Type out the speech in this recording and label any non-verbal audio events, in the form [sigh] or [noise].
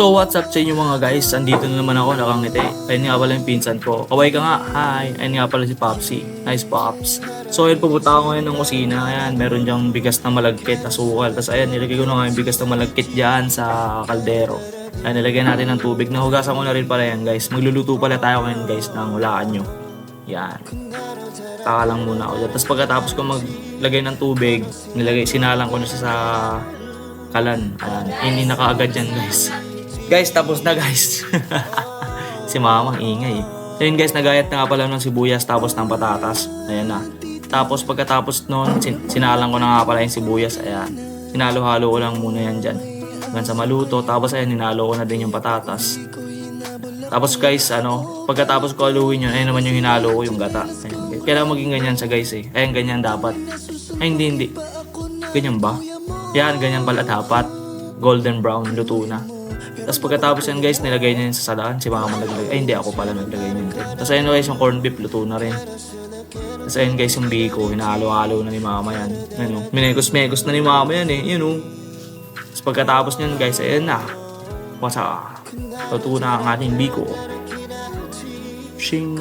So what's up sa inyo mga guys? Andito na naman ako, nakangiti. Ayun nga pala yung pinsan ko. Kaway ka nga, hi. Ayun nga pala si Popsy. Nice Pops. So ayun, pupunta ako ngayon ng kusina. Ayan, meron diyang bigas na malagkit, asukal. Tapos ayan, nilagay ko na nga yung bigas na malagkit dyan sa kaldero. Ayan, nilagyan natin ng tubig. Nahugasan ko na rin pala yan guys. Magluluto pala tayo ngayon guys ng hulaan nyo. Yan. Taka lang muna ako dyan. Tapos pagkatapos ko maglagay ng tubig, nilagay, sinalang ko na siya sa kalan. Ayan, hindi na kaagad yan guys. Guys, tapos na guys. [laughs] si mama, ingay. So yun guys, nagayat na nga pala ng sibuyas tapos ng patatas. Ayan na. Tapos pagkatapos nun, sin- sinalang ko na nga pala yung sibuyas. Ayan. Hinalo-halo ko lang muna yan dyan. Hanggang sa maluto. Tapos ayan, hinalo ko na din yung patatas. Tapos guys, ano, pagkatapos ko haluin yun, ayun naman yung hinalo ko, yung gata. Ayun, kailangan maging ganyan sa guys eh. Ayun, ganyan dapat. Ay, hindi, hindi. Ganyan ba? Yan, ganyan pala dapat. Golden brown, luto na. Tapos pagkatapos yan guys, nilagay niya yun sa salaan. Si mama naglagay. Ay, hindi ako pala naglagay niyan. Tapos ayun guys, yung corned beef, luto na rin. Tapos ayun guys, yung biko, hinahalo-halo na ni mama yan. Ano, minegos-megos na ni mama yan eh. Yun oh. Tapos pagkatapos niyan guys, ayun na. Wasa. Luto na ang ating biko. Shing.